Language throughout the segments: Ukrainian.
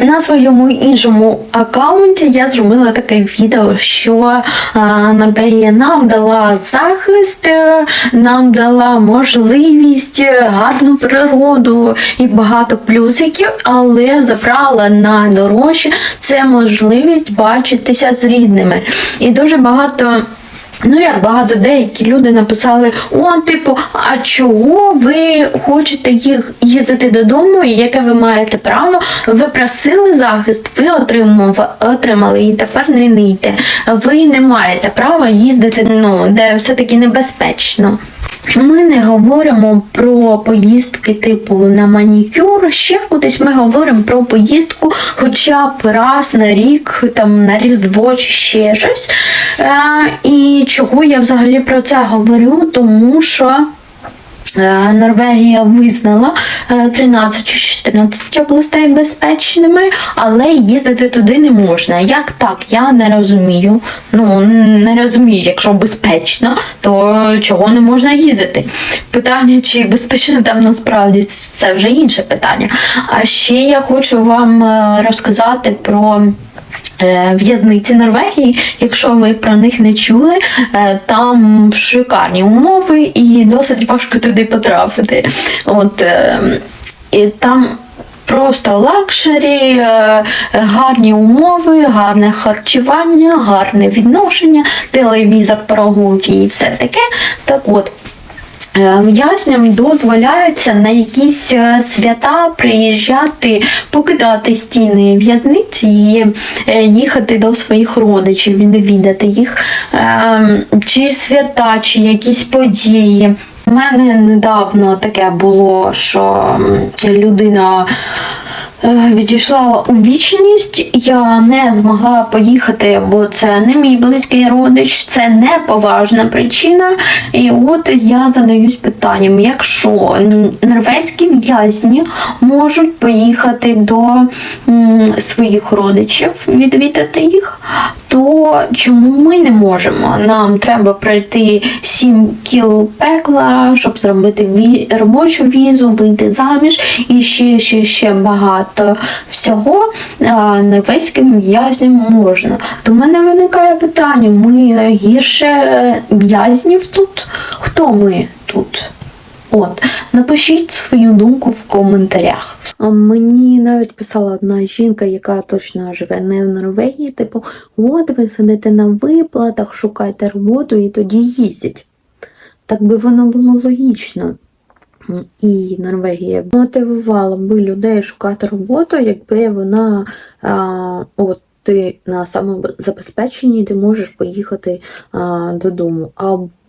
На своєму іншому аккаунті я зробила таке відео, що а, нам дала захист, е, нам дала можливість, е, гарну природу і багато плюсиків, але забрала найдорожче це можливість бачитися з рідними. І дуже багато. Ну, як багато деякі люди написали: о, типу, а чого ви хочете їх їздити додому, і яке ви маєте право? Ви просили захист, ви отримали і тепер не нийте. Ви не маєте права їздити, ну, де все-таки небезпечно. Ми не говоримо про поїздки типу на манікюр, ще кудись ми говоримо про поїздку хоча б раз на рік, там на Різдво чи ще щось. Е, і чого я взагалі про це говорю? Тому що. Е, Норвегія визнала е, 13 чи 14 областей безпечними, але їздити туди не можна. Як так? Я не розумію. Ну не розумію, якщо безпечно, то чого не можна їздити? Питання, чи безпечно там насправді це вже інше питання. А ще я хочу вам е, розказати про. Е, В'язниці Норвегії, якщо ви про них не чули, е, там шикарні умови і досить важко туди потрапити. От, е, і там просто лакшері, гарні умови, гарне харчування, гарне відношення, телевізор, прогулки і все таке. Так от. Е, В'язням дозволяється на якісь е, свята приїжджати, покидати стіни в'язниці і е, їхати до своїх родичів, відвідати їх, чи свята, чи якісь події. У мене недавно таке було, що людина відійшла у вічність. Я не змогла поїхати, бо це не мій близький родич, це не поважна причина. І от я задаюсь питанням: якщо норвезькі в'язні можуть поїхати до своїх родичів, відвідати їх, то чому ми не можемо? Нам треба пройти 7 кіл пекла, щоб зробити робочу візу, вийти заміж і ще, ще, ще багато всього норвезьким в'язням можна. В мене виникає питання: ми гірше в'язнів тут? Хто ми тут? От, напишіть свою думку в коментарях. Мені навіть писала одна жінка, яка точно живе не в Норвегії, типу, от ви сидите на виплатах, шукайте роботу і тоді їздять. Так би воно було логічно. І Норвегія мотивувала би людей шукати роботу, якби вона а, от ти на самозабезпеченні ти можеш поїхати а, додому.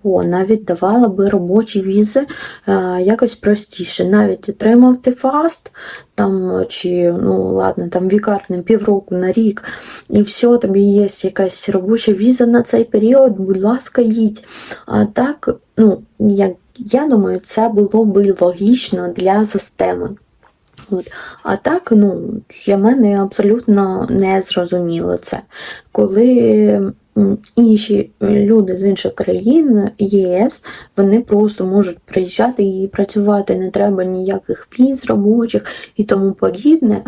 Або навіть давала би робочі візи а, якось простіше. Навіть отримав ти фаст, там, чи, ну ладно, там вікар півроку, на рік, і все, тобі є якась робоча віза на цей період, будь ласка, їдь. А так, ну, як я думаю, це було би логічно для системи. От. А так, ну, для мене абсолютно не зрозуміло це. Коли інші люди з інших країн ЄС, вони просто можуть приїжджати і працювати, не треба ніяких віз робочих і тому подібне.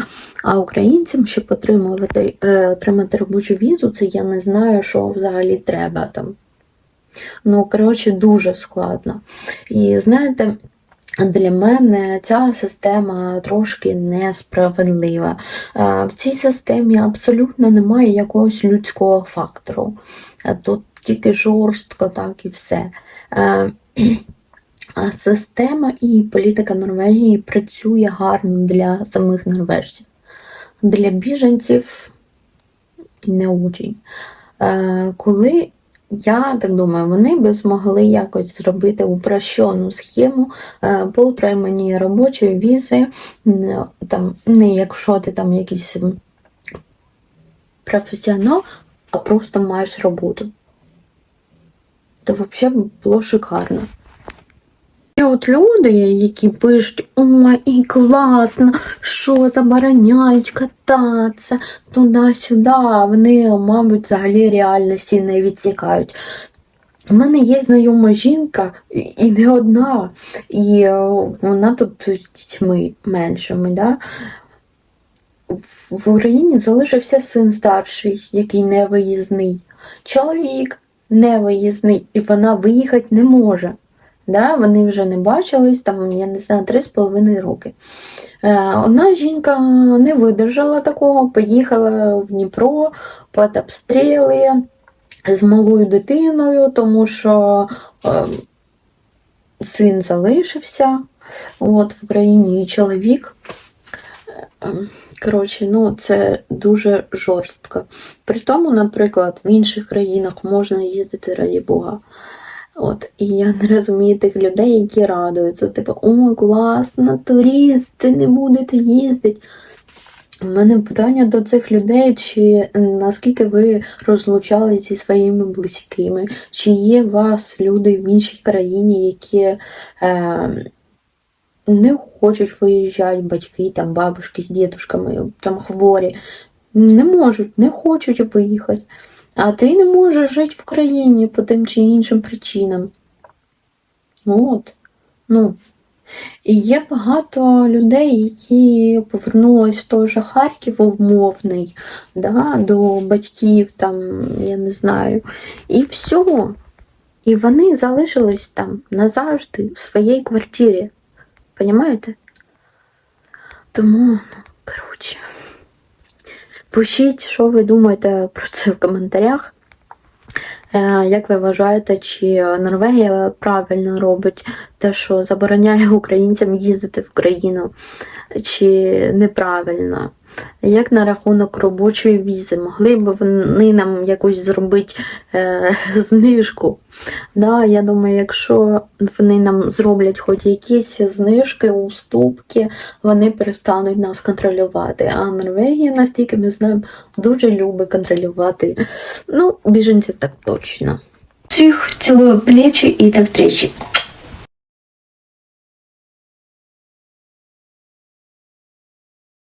А українцям, щоб отримувати, е, отримати робочу візу, це я не знаю, що взагалі треба там. Ну, коротше, дуже складно. І знаєте, для мене ця система трошки несправедлива. В цій системі абсолютно немає якогось людського фактору. Тут тільки жорстко, так і все. Система і політика Норвегії працює гарно для самих норвежців. Для біженців не очень. Коли я так думаю, вони би змогли якось зробити упрощену схему е, по утриманні робочої візи, там, не якщо ти там якийсь професіонал, а просто маєш роботу. То взагалі було шикарно. От люди, які пишуть, ой, і класно, що забороняють кататися туди-сюди, вони, мабуть, взагалі реальності не відсікають. У мене є знайома жінка, і- не одна, і е, вона тут з дітьми меншими. Да? в Україні залишився син старший, який не виїзний. Чоловік не виїзний, і вона виїхати не може. Да? Вони вже не бачились, там, я не знаю, три з половиною роки. Е, Одна жінка не видержала такого, поїхала в Дніпро під обстріли з малою дитиною, тому що е, син залишився от, в Україні і чоловік. Е, Коротше, ну це дуже жорстко. При тому, наприклад, в інших країнах можна їздити раді Бога. От, і я не розумію тих людей, які радуються. Типу, о, класно, туристи, не будете їздити. У мене питання до цих людей, чи наскільки ви розлучались зі своїми близькими, чи є у вас люди в іншій країні, які е, не хочуть виїжджати, батьки, там, бабушки з дідушками, там хворі, не можуть, не хочуть виїхати. А ти не можеш жити в країні по тим чи іншим причинам. От. Ну. І є багато людей, які повернулись в той же Харків умовний, да, до батьків, там, я не знаю, і все. І вони залишились там назавжди в своїй квартирі. Понімаєте? Тому, ну, коротше. Пишіть, що ви думаєте про це в коментарях. Е, Як ви вважаєте, чи Норвегія правильно робить те, що забороняє українцям їздити в країну, чи неправильно? Як на рахунок робочої візи? Могли б вони нам якусь зробити е, знижку? Да, я думаю, якщо вони нам зроблять хоч якісь знижки, уступки, вони перестануть нас контролювати. А Норвегія, настільки ми знаємо, дуже любить контролювати. Ну, біженців так точно. Всіх цілую плечі і до встречі.